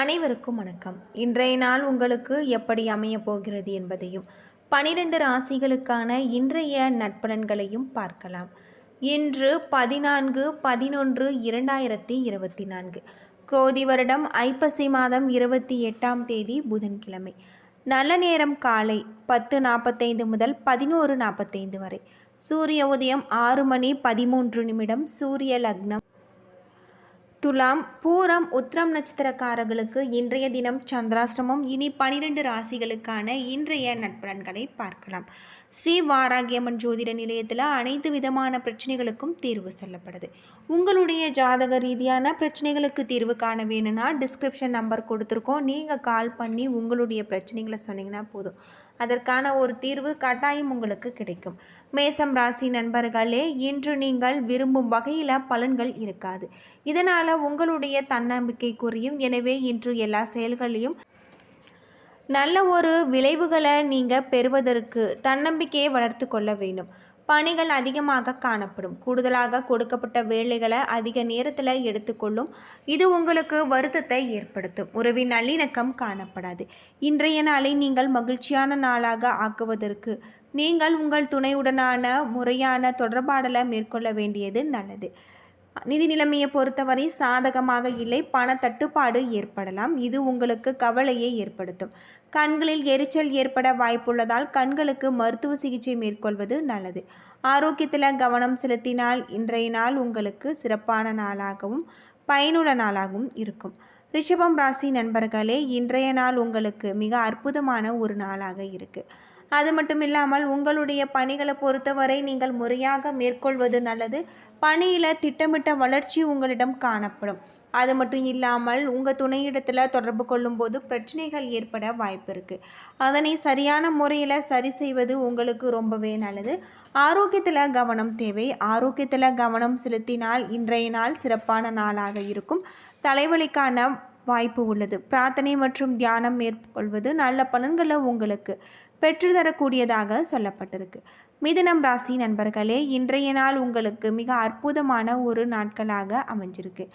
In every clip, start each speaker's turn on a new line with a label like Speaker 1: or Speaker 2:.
Speaker 1: அனைவருக்கும் வணக்கம். இன்றைய நாள் உங்களுக்கு எப்படி அமையப் போகிறது என்பதையும் பனிரெண்டு ராசிகளுக்கான இன்றைய நட்பலன்களையும் பார்க்கலாம். இன்று பதினான்கு பதினொன்று இரண்டாயிரத்தி இருபத்தி நான்கு. குரோதி வருடம் ஐப்பசி மாதம் இருபத்தி எட்டாம் தேதி புதன்கிழமை. நல்ல நேரம் காலை பத்து நாற்பத்தைந்து முதல் பதினோரு நாற்பத்தைந்து வரை. சூரிய உதயம் ஆறு மணி பதிமூன்று நிமிடம் சூரிய லக்னம் துலாம் பூரம் உத்திரம் நட்சத்திரக்காரர்களுக்கு இன்றைய தினம் சந்திராசிரமம் இனி பனிரெண்டு ராசிகளுக்கான இன்றைய நட்பலன்களை பார்க்கலாம். ஸ்ரீ வாராகியம்மன் ஜோதிட நிலையத்தில் அனைத்து விதமான பிரச்சனைகளுக்கும் தீர்வு சொல்லப்படுது. உங்களுடைய ஜாதக ரீதியான பிரச்சனைகளுக்கு தீர்வு காண வேணும்னா டிஸ்கிரிப்ஷன் நம்பர் கொடுத்துருக்கோம். நீங்கள் கால் பண்ணி உங்களுடைய பிரச்சனைகளை சொன்னீங்கன்னா போதும். அதற்கான ஒரு தீர்வு கட்டாயம் உங்களுக்கு கிடைக்கும். மேசம் ராசி நண்பர்களே இன்று நீங்கள் விரும்பும் வகையில் பலன்கள் இருக்காது. இதனால் உங்களுடைய தன்னம்பிக்கை குறையும் எனவே இன்று எல்லா செயல்களையும் நல்ல ஒரு விளைவுகளை நீங்கள் பெறுவதற்கு தன்னம்பிக்கையை வளர்த்து கொள்ள வேண்டும். பணிகள் அதிகமாக காணப்படும். கூடுதலாக கொடுக்கப்பட்ட வேலைகளை அதிக நேரத்தில் எடுத்துக்கொள்ளும் இது உங்களுக்கு வருத்தத்தை ஏற்படுத்தும். உறவின் நல்லிணக்கம் காணப்படாது. இன்றைய நாளை நீங்கள் மகிழ்ச்சியான நாளாக ஆக்குவதற்கு நீங்கள் உங்கள் துணையுடனான முறையான தொடர்பாடலை மேற்கொள்ள வேண்டியது நல்லது. நிதி நிலைமையை பொறுத்தவரை சாதகமாக இல்லை. பண தட்டுப்பாடு ஏற்படலாம். இது உங்களுக்கு கவலையை ஏற்படுத்தும். கண்களில் எரிச்சல் ஏற்பட வாய்ப்புள்ளதால் கண்களுக்கு மருத்துவ சிகிச்சை மேற்கொள்வது நல்லது. ஆரோக்கியத்தில் கவனம் செலுத்தினால் இன்றைய நாள் உங்களுக்கு சிறப்பான நாளாகவும் பயனுள்ள நாளாகவும் இருக்கும். ரிஷபம் ராசி நண்பர்களே இன்றைய நாள் உங்களுக்கு மிக அற்புதமான ஒரு நாளாக இருக்குது அது மட்டும் இல்லாமல் உங்களுடைய பணிகளை பொறுத்தவரை நீங்கள் முறையாக மேற்கொள்வது நல்லது. பணியில் திட்டமிட்ட வளர்ச்சி உங்களிடம் காணப்படும். அது மட்டும் இல்லாமல் உங்கள் துணையிடத்தில் தொடர்பு கொள்ளும்போது பிரச்சனைகள் ஏற்பட வாய்ப்பு இருக்குது அதனை சரியான முறையில் சரி செய்வது உங்களுக்கு ரொம்பவே நல்லது. ஆரோக்கியத்தில் கவனம் தேவை. ஆரோக்கியத்தில் கவனம் செலுத்தினால் இன்றைய நாள் சிறப்பான நாளாக இருக்கும். தலைவலிக்கான வாய்ப்பு உள்ளது. பிரார்த்தனை மற்றும் தியானம் மேற்கொள்வது நல்ல பலன்களை உங்களுக்கு பெற்றுத்தரக்கூடியதாக சொல்லப்பட்டிருக்கு. மிதுனம் ராசி நண்பர்களே இன்றைய நாள் உங்களுக்கு மிக அற்புதமான ஒரு நாட்களாக அமைஞ்சிருக்கு.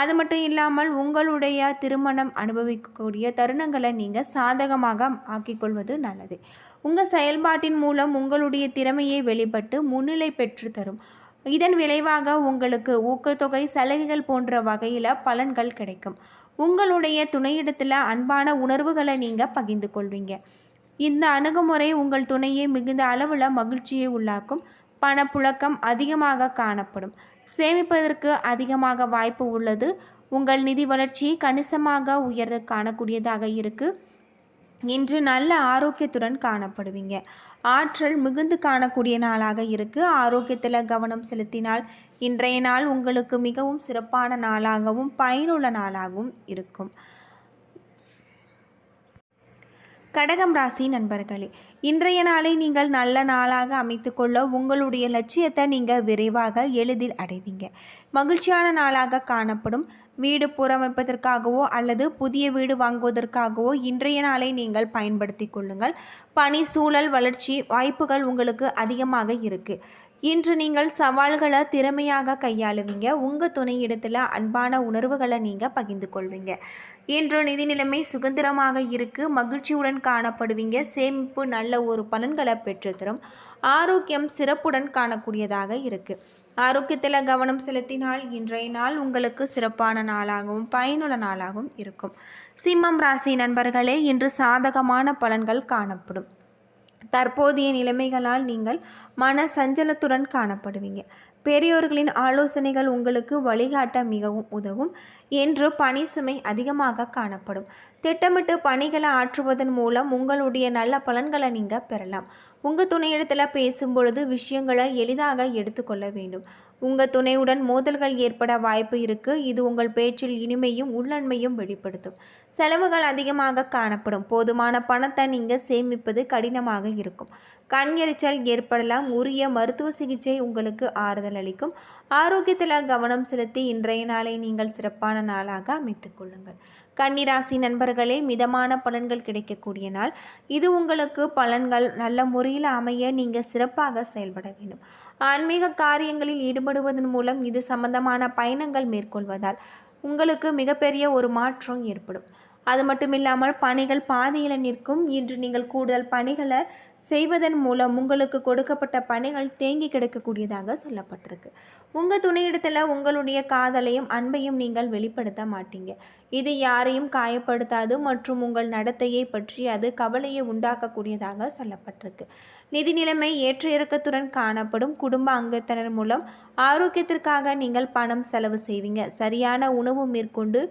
Speaker 1: அது மட்டும் இல்லாமல் உங்களுடைய திருமணம் அனுபவிக்கக்கூடிய தருணங்களை நீங்கள் சாதகமாக ஆக்கிக்கொள்வது நல்லது. உங்கள் செயல்பாட்டின் மூலம் உங்களுடைய திறமையை வெளிப்பட்டு முன்னிலை பெற்று தரும். இதன் விளைவாக உங்களுக்கு ஊக்கத்தொகை சலுகைகள் போன்ற வகையில் பலன்கள் கிடைக்கும். உங்களுடைய துணையிடத்தில் அன்பான உணர்வுகளை நீங்கள் பகிர்ந்து கொள்வீங்க. இந்த அணுகுமுறை உங்கள் துணையை மிகுந்த அளவில் மகிழ்ச்சியை உள்ளாக்கும். பணப்புழக்கம் அதிகமாக காணப்படும். சேமிப்பதற்கு அதிகமாக வாய்ப்பு உள்ளது. உங்கள் நிதி வளர்ச்சி கணிசமாக உயர்ந்து காணக்கூடியதாக இருக்குது இன்று நல்ல ஆரோக்கியத்துடன் காணப்படுவீங்க. ஆற்றல் மிகுந்து காணக்கூடிய நாளாக இருக்குது ஆரோக்கியத்தில் கவனம் செலுத்தினால் இன்றைய நாள் உங்களுக்கு மிகவும் சிறப்பான நாளாகவும் பயனுள்ள நாளாகவும் இருக்கும். கடகம் ராசி நண்பர்களே இன்றைய நாளை நீங்கள் நல்ல நாளாக அமைத்துக்கொள்ள உங்களுடைய லட்சியத்தை நீங்கள் விரைவாக எளிதில் அடைவீங்க. மகிழ்ச்சியான நாளாக காணப்படும். வீடு புறமைப்பதற்காகவோ அல்லது புதிய வீடு வாங்குவதற்காகவோ இன்றைய நாளை நீங்கள் பயன்படுத்தி கொள்ளுங்கள். பணி சூழல் வளர்ச்சி வாய்ப்புகள் உங்களுக்கு அதிகமாக இருக்குது இன்று நீங்கள் சவால்களை திறமையாக கையாளுவீங்க. உங்கள் துணையிடத்தில் அன்பான உணர்வுகளை நீங்கள் பகிர்ந்து கொள்வீங்க. இன்று நிதி நிலைமை சுதந்திரமாக இருக்கு. மகிழ்ச்சியுடன் காணப்படுவீங்க. சேமிப்பு நல்ல ஒரு பலன்களை பெற்றுத்தரும். ஆரோக்கியம் சிறப்புடன் காணக்கூடியதாக இருக்குது ஆரோக்கியத்தில் கவனம் செலுத்தினால் இன்றைய நாள் உங்களுக்கு சிறப்பான நாளாகவும் பயனுள்ள நாளாகவும் இருக்கும். சிம்மம் ராசி நண்பர்களே இன்று சாதகமான பலன்கள் காணப்படும். தற்போதைய நிலைமைகளால் நீங்கள் மன சஞ்சலத்துடன் காணப்படுவீங்க. பெரியோர்களின் ஆலோசனைகள் உங்களுக்கு வழிகாட்ட மிகவும் உதவும் என்று பணி சுமை அதிகமாக காணப்படும். திட்டமிட்டு பணிகளை ஆற்றுவதன் மூலம் உங்களுடைய நல்ல பலன்களை நீங்கள் பெறலாம். உங்கள் துணையிடத்தில் பேசும்பொழுது விஷயங்களை எளிதாக எடுத்துக்கொள்ள வேண்டும். உங்கள் துணையுடன் மோதல்கள் ஏற்பட வாய்ப்பு இருக்குது இது உங்கள் பேச்சில் இனிமையும் உள்ளன்மையும் வெளிப்படுத்தும். செலவுகள் அதிகமாக காணப்படும். போதுமான பணத்தை நீங்கள் சேமிப்பது கடினமாக இருக்கும். கண் எரிச்சல் ஏற்படலாம். உரிய மருத்துவ சிகிச்சை உங்களுக்கு ஆறுதல் அளிக்கும். ஆரோக்கியத்தில் கவனம் செலுத்தி இன்றைய நாளை நீங்கள் சிறப்பான நாளாக அமைத்துக் கொள்ளுங்கள். கன்னிராசி நண்பர்களே மிதமான பலன்கள் கிடைக்கக்கூடிய நாள். இது உங்களுக்கு பலன்கள் நல்ல முறையில் அமைய நீங்கள் சிறப்பாக செயல்பட வேண்டும். ஆன்மீக காரியங்களில் ஈடுபடுவதன் மூலம் இது சம்பந்தமான பயணங்கள் மேற்கொள்வதால் உங்களுக்கு மிகப்பெரிய ஒரு மாற்றம் ஏற்படும். அது மட்டும் இல்லாமல் பணிகள் பாதியில் நிற்கும். இன்று நீங்கள் கூடுதல் பணிகளை செய்வதன் மூலம் உங்களுக்கு கொடுக்கப்பட்ட பணிகள் தேங்கி கிடக்கக்கூடியதாக சொல்லப்பட்டிருக்கு. உங்கள் துணையிடத்தில் உங்களுடைய காதலையும் அன்பையும் நீங்கள் வெளிப்படுத்த மாட்டீங்க. இது யாரையும் காயப்படுத்தாது மற்றும் உங்கள் நடத்தையை பற்றி அது கவலையை உண்டாக்கக்கூடியதாக சொல்லப்பட்டிருக்கு. நிதி நிலைமை ஏற்ற இறக்கத்துடன் காணப்படும் குடும்ப அங்கத்தினர் மூலம் ஆரோக்கியத்திற்காக நீங்கள் பணம் செலவு செய்வீங்க. சரியான உணவு மேற்கொண்டு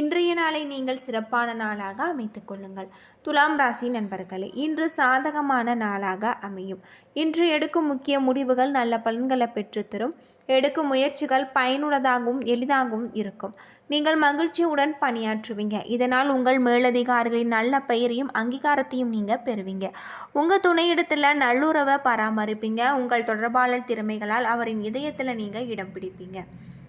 Speaker 1: இன்றைய நாளை நீங்கள் சிறப்பான நாளாக அமைத்துக் கொள்ளுங்கள். துலாம் ராசி நண்பர்களே இன்று சாதகமான நாளாக அமையும். இன்று எடுக்கும் முக்கிய முடிவுகள் நல்ல பலன்களை பெற்றுத்தரும். எடுக்கும் முயற்சிகள் பயனுள்ளதாகவும் எளிதாகவும் இருக்கும். நீங்கள் மகிழ்ச்சியுடன் பணியாற்றுவீங்க. இதனால் உங்கள் மேலதிகாரிகளின் நல்ல பெயரையும் அங்கீகாரத்தையும் நீங்கள் பெறுவீங்க. உங்கள் துணையிடத்தில் நல்லுறவை பராமரிப்பீங்க. உங்கள் தொடர்பாளர் திறமைகளால் அவரின் இதயத்தில் நீங்கள் இடம் பிடிப்பீங்க.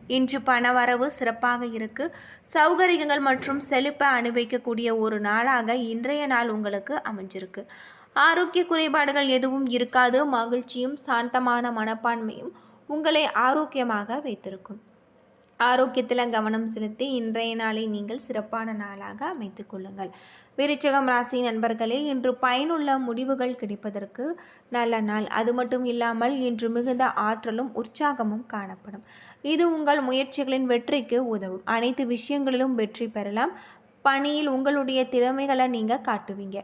Speaker 1: இன்று பணவரவு சிறப்பாக இருக்கு. சௌகரியங்கள் மற்றும் செழிப்பை அனுபவிக்கக்கூடிய ஒரு நாளாக இன்றைய நாள் உங்களுக்கு அமைஞ்சிருக்கு. ஆரோக்கிய குறைபாடுகள் எதுவும் இருக்காது. மகிழ்ச்சியும் சாந்தமான மனப்பான்மையும் உங்களை ஆரோக்கியமாக வைத்திருக்கும். ஆரோக்கியத்தில் கவனம் செலுத்தி இன்றைய நாளை நீங்கள் சிறப்பான நாளாக அமைத்து கொள்ளுங்கள். விருச்சகம் ராசி நண்பர்களே இன்று பயனுள்ள முடிவுகள் கிடைப்பதற்கு நல்ல நாள். அது மட்டும் இல்லாமல் இன்று மிகுந்த ஆற்றலும் உற்சாகமும் காணப்படும். இது உங்கள் முயற்சிகளின் வெற்றிக்கு உதவும். அனைத்து விஷயங்களிலும் வெற்றி பெறலாம். பணியில் உங்களுடைய திறமைகளை நீங்கள் காட்டுவீங்க.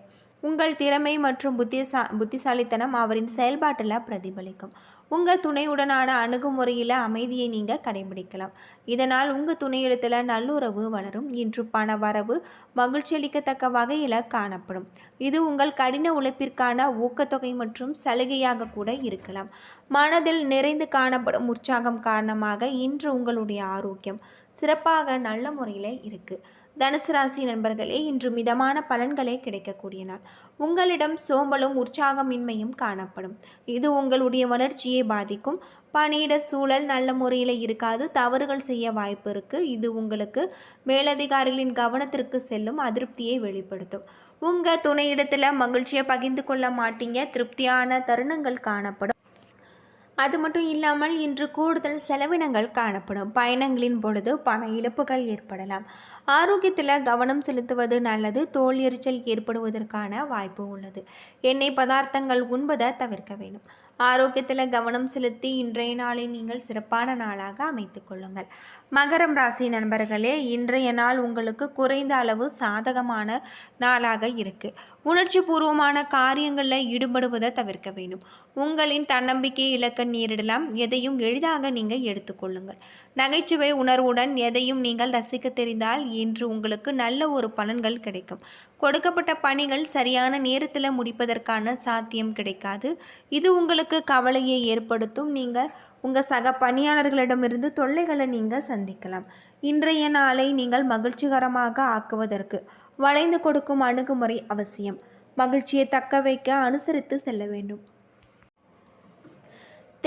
Speaker 1: உங்கள் திறமை மற்றும் புத்திசா புத்திசாலித்தனம் அவரின் செயல்பாட்டில் பிரதிபலிக்கும். உங்கள் துணையுடனான அணுகுமுறையில் அமைதியை நீங்கள் கடைபிடிக்கலாம். இதனால் உங்கள் துணையிடத்தில் நல்லுறவு வளரும். இன்று பண வரவு மகிழ்ச்சி அளிக்கத்தக்க வகையில் காணப்படும். இது உங்கள் கடின உழைப்பிற்கான ஊக்கத்தொகை மற்றும் சலுகையாக கூட இருக்கலாம். மனதில் நிறைந்து காணப்படும் உற்சாகம் காரணமாக இன்று உங்களுடைய ஆரோக்கியம் சிறப்பாக நல்ல முறையில் இருக்குது தனுசு ராசி நண்பர்களே இன்று மிதமான பலன்களே கிடைக்கக்கூடிய நாள். உங்களிடம் சோம்பலும் உற்சாகமின்மையும் காணப்படும். இது உங்களுடைய வளர்ச்சியை பாதிக்கும். பணியிட சூழல் நல்ல முறையில் இருக்காது. தவறுகள் செய்ய வாய்ப்பு இருக்குது இது உங்களுக்கு மேலதிகாரிகளின் கவனத்திற்கு செல்லும் அதிருப்தியை வெளிப்படுத்தும். உங்கள் துணையிடத்தில் மகிழ்ச்சியை பகிர்ந்து கொள்ள மாட்டீங்க. திருப்தியான தருணங்கள் காணப்படும். அது மட்டும் இல்லாமல் இன்று கூடுதல் செலவினங்கள் காணப்படும். பயணங்களின் பொழுது பண இழப்புகள் ஏற்படலாம். ஆரோக்கியத்தில் கவனம் செலுத்துவது நல்லது. தோல் எரிச்சல் ஏற்படுவதற்கான வாய்ப்பு உள்ளது. எண்ணெய் பதார்த்தங்கள் உண்பதை தவிர்க்க வேண்டும். ஆரோக்கியத்தில் கவனம் செலுத்தி இன்றைய நாளை நீங்கள் சிறப்பான நாளாக அமைத்துக் கொள்ளுங்கள். மகரம் ராசி நண்பர்களே இன்றைய நாள் உங்களுக்கு குறைந்த அளவு சாதகமான நாளாக இருக்குது உணர்ச்சி பூர்வமான காரியங்களில் ஈடுபடுவதை தவிர்க்க வேண்டும். உங்களின் தன்னம்பிக்கை இலக்க நேரிடலாம். எதையும் எளிதாக நீங்கள் எடுத்துக்கொள்ளுங்கள். நகைச்சுவை உணர்வுடன் எதையும் நீங்கள் ரசிக்க தெரிந்தால் இன்று உங்களுக்கு நல்ல ஒரு பலன்கள் கிடைக்கும். கொடுக்கப்பட்ட பணிகள் சரியான நேரத்தில் முடிப்பதற்கான சாத்தியம் கிடைக்காது. இது உங்களுக்கு கவலையை ஏற்படுத்தும். நீங்கள் உங்கள் சக பணியாளர்களிடமிருந்து தொல்லைகளை நீங்கள் சந்திக்கலாம். இன்றைய நாளை நீங்கள் மகிழ்ச்சிகரமாக ஆக்குவதற்கு வளைந்து கொடுக்கும் அணுகுமுறை அவசியம். மகிழ்ச்சியை தக்க வைக்க அனுசரித்து செல்ல வேண்டும்.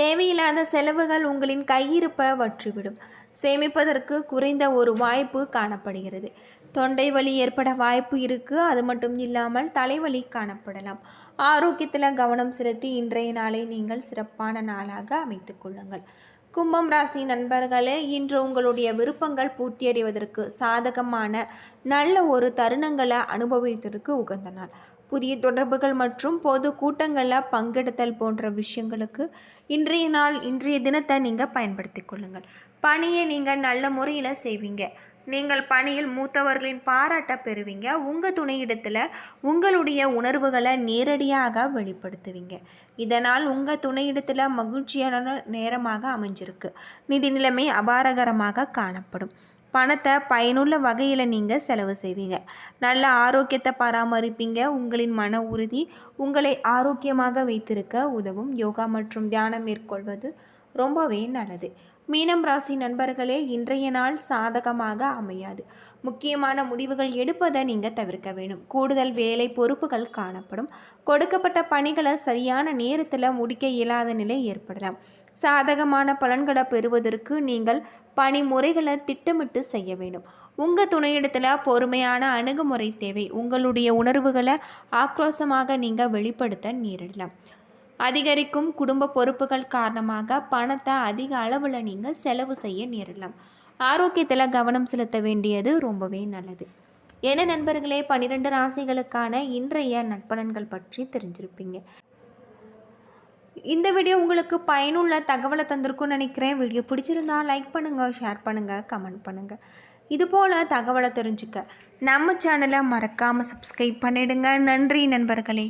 Speaker 1: தேவையில்லாத செலவுகள் உங்களின் கையிருப்பை வற்றிவிடும். சேமிப்பதற்கு குறைந்த ஒரு வாய்ப்பு காணப்படுகிறது. தொண்டை வலி ஏற்பட வாய்ப்பு இருக்குது அது மட்டும் இல்லாமல் தலைவலி காணப்படலாம். ஆரோக்கியத்தில் கவனம் செலுத்தி இன்றைய நாளை நீங்கள் சிறப்பான நாளாக அமைத்து கொள்ளுங்கள். கும்பம் ராசி நண்பர்களே இன்று உங்களுடைய விருப்பங்கள் பூர்த்தியடைவதற்கு சாதகமான நல்ல ஒரு தருணங்களை அனுபவித்ததற்கு உகந்த நாள். புதிய தொடர்புகள் மற்றும் பொது கூட்டங்களில் பங்கெடுத்தல் போன்ற விஷயங்களுக்கு இன்றைய நாள் இன்றைய தினத்தை நீங்கள் பயன்படுத்தி கொள்ளுங்கள். பணியை நீங்கள் நல்ல முறையில் செய்வீங்க. நீங்கள் பணியில் மூத்தவர்களின் பாராட்ட பெறுவீங்க. உங்கள் துணையிடத்தில் உங்களுடைய உணர்வுகளை நேரடியாக வெளிப்படுத்துவீங்க. இதனால் உங்கள் துணையிடத்தில் மகிழ்ச்சியான நேரமாக அமைஞ்சிருக்கு. நிதி நிலைமை அபாரகரமாக காணப்படும். பணத்தை பயனுள்ள வகையில் நீங்கள் செலவு செய்வீங்க. நல்ல ஆரோக்கியத்தை பராமரிப்பீங்க. உங்களின் மன உறுதி உங்களை ஆரோக்கியமாக வைத்திருக்க உதவும். யோகா மற்றும் தியானம் மேற்கொள்வது ரொம்பவே நல்லது. மீனம் ராசி நண்பர்களே இன்றைய நாள் சாதகமாக அமையாது. முக்கியமான முடிவுகள் எடுப்பதை நீங்கள் தவிர்க்க வேணும் கூடுதல் வேலை பொறுப்புகள் காணப்படும். கொடுக்கப்பட்ட பணிகளை சரியான நேரத்தில் முடிக்க இயலாத நிலை ஏற்படலாம். சாதகமான பலன்களை பெறுவதற்கு நீங்கள் பணிமுறைகளை திட்டமிட்டு செய்ய வேண்டும். உங்கள் துணையிடத்தில் பொறுமையான அணுகுமுறை தேவை. உங்களுடைய உணர்வுகளை ஆக்ரோஷமாக நீங்கள் வெளிப்படுத்த நேரிடலாம். அதிகரிக்கும் குடும்ப பொறுப்புகள் காரணமாக பணத்தை அதிக அளவில் நீங்கள் செலவு செய்ய நேரலாம் ஆரோக்கியத்தில் கவனம் செலுத்த வேண்டியது ரொம்பவே நல்லது. என்ன நண்பர்களே பன்னிரெண்டு ராசிகளுக்கான இன்றைய நட்பலன்கள் பற்றி தெரிஞ்சிருப்பீங்க. இந்த வீடியோ உங்களுக்கு பயனுள்ள தகவலை தந்திருக்கும்னு நினைக்கிறேன். வீடியோ பிடிச்சிருந்தா லைக் பண்ணுங்கள் ஷேர் பண்ணுங்கள் கமெண்ட் பண்ணுங்கள் இதுபோல் தகவலை தெரிஞ்சுக்க நம்ம சேனலை மறக்காமல் சப்ஸ்கிரைப் பண்ணிடுங்க. நன்றி நண்பர்களே.